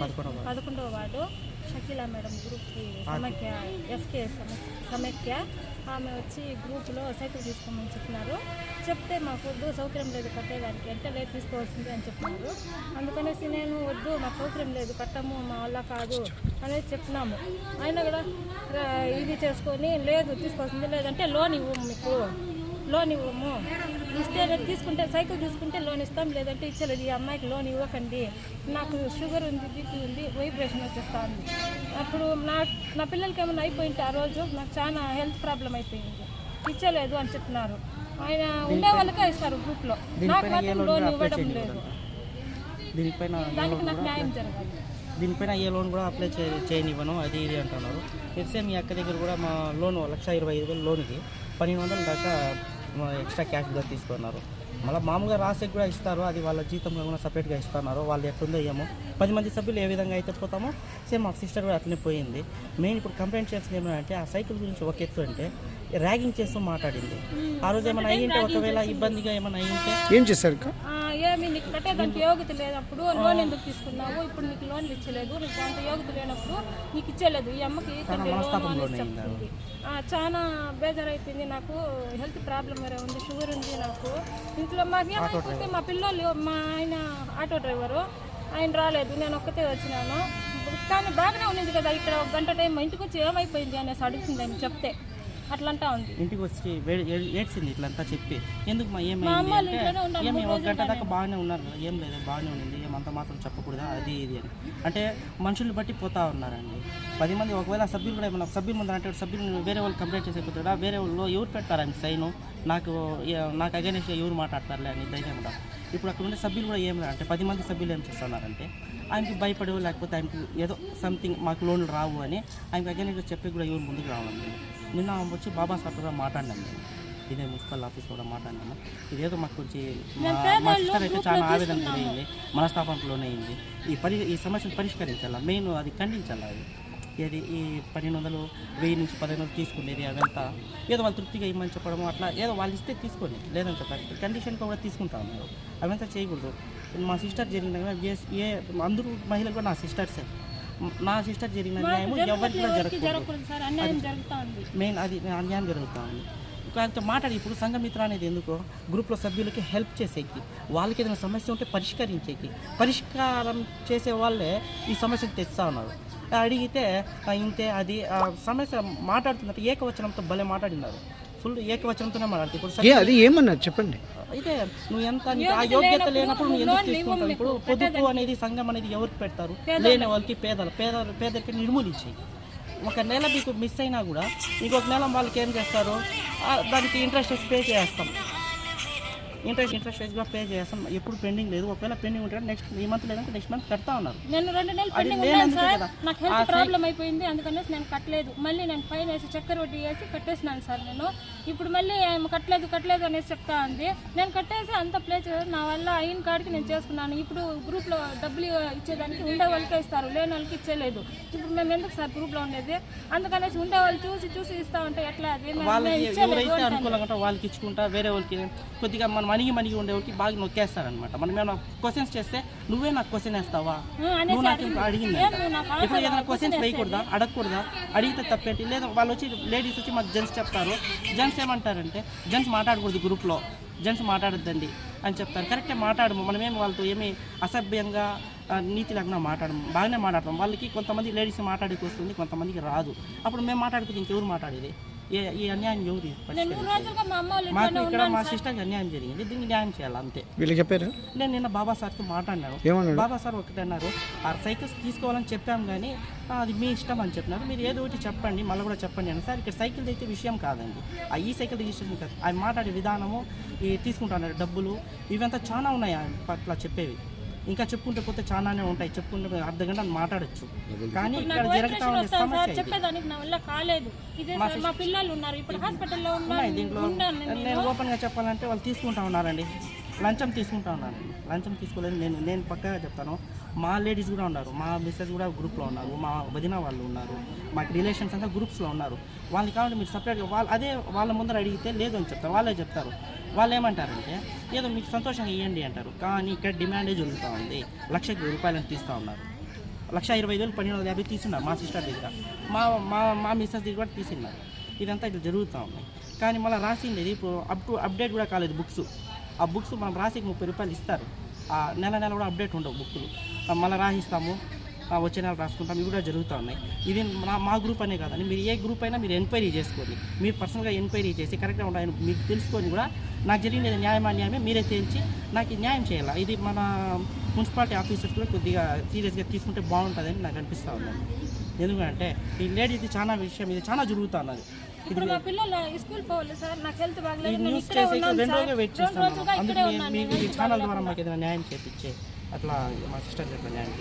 పదకొండవ ward. Shakeela madam గ్రూప్కి సమైక్య ఎస్కే సమ- సమైక్య. ఆమె వచ్చి గ్రూప్లో సైకిల్ తీసుకోమని చెప్పినారు. చెప్తే మాకు వద్దు సౌకర్యం లేదు కట్టేదానికి. అంటే లేదు తీసుకోవాల్సింది అని చెప్పినారు. అందుకనేసి నేను వద్దు మాకు సౌకర్యం లేదు కట్టము మా వల్ల కాదు అనేది చెప్పినాము. అయినా కూడా ఇది చేసుకొని లేదు తీసుకోవాల్సింది. లేదంటే లోన్ ఇవ్వము మీకు. లోన్ ఇవ్వము. ఇస్తే తీసుకుంటే సైకిల్ తీసుకుంటే లోన్ ఇస్తాం లేదంటే ఇచ్చలేదు ఈ అమ్మాయికి లోన్ ఇవ్వకండి. నాకు షుగర్ ఉంది బీపీ ఉంది వైబ్రేషన్ వచ్చేస్తా ఉంది అప్పుడు నా నా పిల్లలకి ఏమైనా అయిపోయింటే ఆ రోజు నాకు చాలా హెల్త్ ప్రాబ్లం అయిపోయింది. ఇచ్చలేదు అని చెప్పినారు. ఆయన ఉండే వాళ్ళకే ఇస్తారు గ్రూప్లో. నాకు మాత్రం లోన్ ఇవ్వడం లేదు. దీనిపైన దానికి నాకు న్యాయం జరగాలి. దీనిపైన ఏ లోన్ కూడా అప్లై చే చేయనివ్వను అది ఇది అంటున్నారు. ఇట్సే మీ అక్క దగ్గర కూడా మా లోన్ లక్ష ఇరవై ఐదు వేలు లోన్కి పన్నెండు వందల దాకా ఎక్స్ట్రా క్యాష్గా తీసుకున్నారు. మళ్ళీ మామూలుగా రాసేకి కూడా ఇస్తారు అది వాళ్ళ జీతంలో కూడా సపరేట్గా ఇస్తున్నారు వాళ్ళు ఎట్లుందో ఏమో. పది మంది సభ్యులు ఏ విధంగా అయితే పోతామో సేమ్ మా సిస్టర్ కూడా అట్లనే పోయింది. మెయిన్ ఇప్పుడు కంప్లైంట్ చేసింది ఏమంటే ఆ సైకిల్ గురించి ఒక ఎత్తు అంటే ర్యాగింగ్ చేస్తూ మాట్లాడింది. ఆ రోజు ఏమైనా అయ్యింటే ఒకవేళ ఇబ్బందిగా ఏమైనా అయ్యింటే? ఏం చేశారు కట్టేదానికి యోగ్యత లేనప్పుడు లోన్ ఎందుకు తీసుకున్నావు? ఇప్పుడు నీకు లోన్లు ఇచ్చలేదు నీకు అంత యోగ్యత లేనప్పుడు నీకు ఇచ్చలేదు ఈ అమ్మకి చెప్తుంది చాలా బేజారైపోయింది. నాకు హెల్త్ ప్రాబ్లం వేరే ఉంది షుగర్ ఉంది నాకు. ఇంట్లో మాకేమైపోతే మా పిల్లలు మా ఆయన ఆటో డ్రైవరు. ఆయన రాలేదు నేను ఒక్కతే వచ్చినాను. కానీ బాగానే ఉన్నది కదా ఇక్కడ ఒక గంట టైం ఇంటికి వచ్చి ఏమైపోయింది అనేసి అడుగుతుంది ఆయన చెప్తే. అట్లంటా ఉంది. ఇంటికి వచ్చి ఏడ్చింది ఇట్లంతా చెప్పి. ఎందుకు మా ఏమైంది ఏమి ఒక గంట దాకా బాగానే ఉన్నారు కదా, ఏం లేదు బాగానే ఉండింది ఏమంత మాత్రం చెప్పకూడదా అది ఇది అని. అంటే మనుషులు బట్టి పోతా ఉన్నారండి. పది మంది ఒకవేళ సభ్యులు కూడా ఏమన్నా సభ్యులు ముందు అంటే సభ్యులు వేరే వాళ్ళు కంప్లైంట్ చేసేపోతాడా వేరే వాళ్ళు ఎవరు పెడతారని సైను నాకు నాకు అగేనెస్ట్ ఎవరు మాట్లాడతారులే అని ధైర్యం కూడా ఇప్పుడు అక్కడ ఉండే సభ్యులు కూడా ఏం రా అంటే పది మంది సభ్యులు ఏం చేస్తున్నారంటే ఆయనకి భయపడో లేకపోతే ఆయనకి ఏదో సంథింగ్ మాకు లోన్లు రావు అని ఆయనకి అగేనెస్ట్ చెప్పి కూడా ఎవరు ముందుకు రావడం లేదు. నిన్న వచ్చి బాబా సార్ కూడా మాట్లాడినాం మేము ఇదే మున్సిపల్ ఆఫీస్ కూడా మాట్లాడినాము. ఇదేదో మాకు కొంచెం మా- సిస్టర్ అయితే చాలా ఆవేదన గురైంది మనస్తాపంకు లోనైంది ఈ పరి ఈ సమస్యను పరిష్కరించాలా? మెయిన్ అది ఖండించాలా అది? ఏది? ఈ పన్నెండు వందలు వెయ్యి నుంచి పదిహేను వందలు తీసుకునేది అదంతా. ఏదో వాళ్ళు తృప్తిగా ఇమ్మని చెప్పడము అట్లా ఏదో వాళ్ళు ఇస్తే తీసుకోండి. లేదని చెప్పారు కండిషన్ కూడా తీసుకుంటా ఉన్నారు అవంతా చేయకూడదు. మా సిస్టర్ జరిగిన ఏ- ఏ అందరూ మహిళలు కూడా నా సిస్టర్సే. నా సిస్టర్ జరిగిన న్యాయం ఎవరికి జరగకూడదు. మెయిన్ అది అన్యాయం జరుగుతూ ఉంది. కాకపోతే మాట్లాడి ఇప్పుడు సంఘమిత్ర అనేది ఎందుకు గ్రూప్లో సభ్యులకి హెల్ప్ చేసేకి వాళ్ళకి ఏదైనా సమస్య ఉంటే పరిష్కరించేకి పరిష్కారం చేసే వాళ్ళే ఈ సమస్యను తెస్తా ఉన్నారు. అడిగితే "ఆ, ఇంతే అది ఆ సమస్య మాట్లాడుతున్నట్టు ఏకవచనంతో భలే మాట్లాడినారు. ఫుల్ ఏకవచనంతోనే మాట్లాడుతుంది ఇప్పుడు అది ఏమన్నారు? చెప్పండి. అయితే నువ్వు ఎంత ఆ యోగ్యత లేనప్పుడు నువ్వు ఎందుకు తీసుకుంటావు? ఇప్పుడు పొదుపు అనేది సంఘం అనేది ఎవరికి పెడతారు? లేని వాళ్ళకి పేదలు. పేద పేదరికి నిర్మూలించాయి ఒక నెల మీకు మిస్ అయినా కూడా ఇంకొక నెల వాళ్ళకి ఏం చేస్తారు? దానికి ఇంట్రెస్ట్ పే చేస్తాం. ఇంట్రెస్ట్ ఇంట్రెస్ట్ కూడా పే చేస్తాం. ఎప్పుడు పెండింగ్ లేదు. ఒకవేళ పెండింగ్ ఉంటే నెక్స్ట్ ఈ మంత్ లేదంటే నెక్స్ట్ మంత్ కడతా ఉన్నారు. నేను రెండు నెలలు పెండింగ్ ఉన్నాను సార్. నాకు హెల్త్ ప్రాబ్లం అయిపోయింది. అందుకనేసి నేను కట్టలేదు. మళ్ళీ నేను పైన వేసి చక్కెర వడ్డీ వేసి కట్టేసినాను సార్ నేను. ఇప్పుడు మళ్ళీ ఆమె కట్టలేదు కట్టలేదు అనేసి చెప్తా ఉంది. నేను కట్టేసి అంత ప్లే నా వల్ల అయిన కాడికి నేను చేసుకున్నాను. ఇప్పుడు గ్రూప్లో డబ్బులు ఇచ్చేదానికి ఉండే వాళ్ళకే ఇస్తారు. లేని వాళ్ళకి ఇచ్చేలేదు. ఇప్పుడు మేము ఎందుకు సార్ గ్రూప్లో ఉండేది? అందుకనేసి ఉండే వాళ్ళు చూసి చూసి ఇస్తా ఉంటే ఎట్లా అది? వాళ్ళకి ఇచ్చుకుంటా వేరే వాళ్ళకి. కొద్దిగా మనం మనిగి మనిగి ఉండే వాళ్ళకి బాగా నొక్కేస్తారనమాట మనం ఏమైనా క్వశ్చన్స్ చేస్తే నువ్వే నాకు క్వశ్చన్ వేస్తావా? నువ్వు నాకు అడిగింది. ఇప్పుడు ఏదైనా క్వశ్చన్స్ వేయకూడదా? అడగకూడదా? అడిగితే తప్పేంటి? లేదా వాళ్ళు వచ్చి లేడీస్ వచ్చి మాకు జెంట్స్ చెప్తారు. జెంట్స్ ఏమంటారంటే జెంట్స్ మాట్లాడకూడదు గ్రూప్లో. జెంట్స్ మాట్లాడొద్దండి. అని చెప్తారు. కరెక్టే మాట్లాడము. మనమేం వాళ్ళతో ఏమి అసభ్యంగా నీతి లేకుండా మాట్లాడము. బాగానే మాట్లాడతాం. వాళ్ళకి కొంతమంది లేడీస్ మాట్లాడేకి వస్తుంది కొంతమందికి రాదు. అప్పుడు మేము మాట్లాడుకుంటే ఇంకెవరు మాట్లాడేది? ఈ అన్యాయం ఎవరు మాకు ఇక్కడ మా. సిస్టర్కి అన్యాయం జరిగింది దీనికి న్యాయం చేయాలి అంతే వీళ్ళు చెప్పారు నేను నిన్న బాబా సార్తో మాట్లాడినాను ఏమన్నాడు బాబా సార్ ఒకటి అన్నారు ఆ సైకిల్స్ తీసుకోవాలని చెప్పాం కానీ "ఆ, అది మీ ఇష్టం అని చెప్పినారు మీరు ఏదో ఒకటి చెప్పండి మళ్ళీ కూడా చెప్పండి అని సార్ ఇక్కడ సైకిల్ అయితే విషయం కాదండి ఆ ఈ సైకిల్ రిజిస్ట్రేషన్ కాదు ఆయన మాట్లాడే విధానము ఈ తీసుకుంటున్నారు డబ్బులు ఇవంతా చాలా ఉన్నాయి ఆయన పట్ల చెప్పేవి ఇంకా చెప్పుకుంటే పోతే చాలానే ఉంటాయి. చెప్పుకుంటే అర్ధ గంట మాట్లాడచ్చు. కానీ ఇక్కడ నాకు జరుగుతా సమస్య ఇది. చెప్పేదానికి నా వల్ల కాలేదు. ఇదే మా పిల్లలు ఉన్నారు. ఇప్పుడు హాస్పిటల్లో ఉన్నాయి దీంట్లో. నేను. ఓపెన్గా చెప్పాలంటే వాళ్ళు తీసుకుంటా ఉన్నారండి. లంచం తీసుకుంటా ఉన్నారండి. లంచం తీసుకోలేదు. నేను నేను పక్కగా చెప్తాను. మా లేడీస్ కూడా ఉన్నారు మా మిస్సెస్ కూడా గ్రూప్లో ఉన్నారు మా వదిన వాళ్ళు ఉన్నారు మాకు రిలేషన్స్ అంతా గ్రూప్స్లో ఉన్నారు. వాళ్ళకి కావాలంటే మీరు సపరేట్గా వాళ్ళు అదే వాళ్ళ ముందర అడిగితే లేదు అని చెప్తారు వాళ్ళే చెప్తారు. వాళ్ళు ఏమంటారంటే ఏదో మీకు సంతోషంగా ఇవ్వండి అంటారు. కానీ ఇక్కడ డిమాండే జరుగుతూ ఉంది. లక్ష రూపాయలను తీస్తూ ఉన్నారు. లక్ష ఇరవై వేలు పన్నెండు వందల యాభై తీసున్నారు మా సిస్టర్ దగ్గర. మా మా మా మిస్సెస్ దగ్గర కూడా తీసున్నారు. ఇదంతా ఇట్లా జరుగుతూ ఉన్నాయి కానీ మళ్ళీ రాసింది ఇప్పుడు అప్ టు అప్డేట్ కూడా కాలేదు బుక్స్ ఆ బుక్స్ మనం రాసి ముప్పై రూపాయలు ఇస్తారు. ఆ నెల నెల కూడా అప్డేట్ ఉండవు బుక్లు మళ్ళీ రాసిస్తాము వచ్చే నెల రాసుకుంటాం. ఇవి కూడా జరుగుతూ ఉన్నాయి. ఇది మా మా గ్రూప్ అనే కాదండి. మీరు ఏ గ్రూప్ అయినా మీరు ఎంక్వైరీ చేసుకోండి. మీరు పర్సనల్గా ఎంక్వైరీ చేసి కరెక్ట్గా ఉండాలని మీకు తెలుసుకొని కూడా నాకు జరిగిన న్యాయమా న్యాయమే మీరే తేల్చి నాకు న్యాయం చేయాలి? ఇది మన మున్సిపాలిటీ ఆఫీసర్స్ కూడా కొద్దిగా సీరియస్గా తీసుకుంటే బాగుంటుందని నాకు అనిపిస్తూ ఉందండి ఎందుకంటే ఈ లేడీది చాలా విషయం. ఇది చాలా జరుగుతూ ఉన్నది. ఇప్పుడు మా పిల్లలు స్కూల్ పోవాలి సార్. నాకు హెల్త్ బాగలేదు. నేను ఇక్కడే ఉన్నాను రెండు సార్. రోజులుగా ఇక్కడే మీ- ఉన్నాను ఛానల్ ద్వారా. మాకు ఏదైనా న్యాయం చేపించే అట్లా మా సిస్టర్ చెప్పండి న్యాయం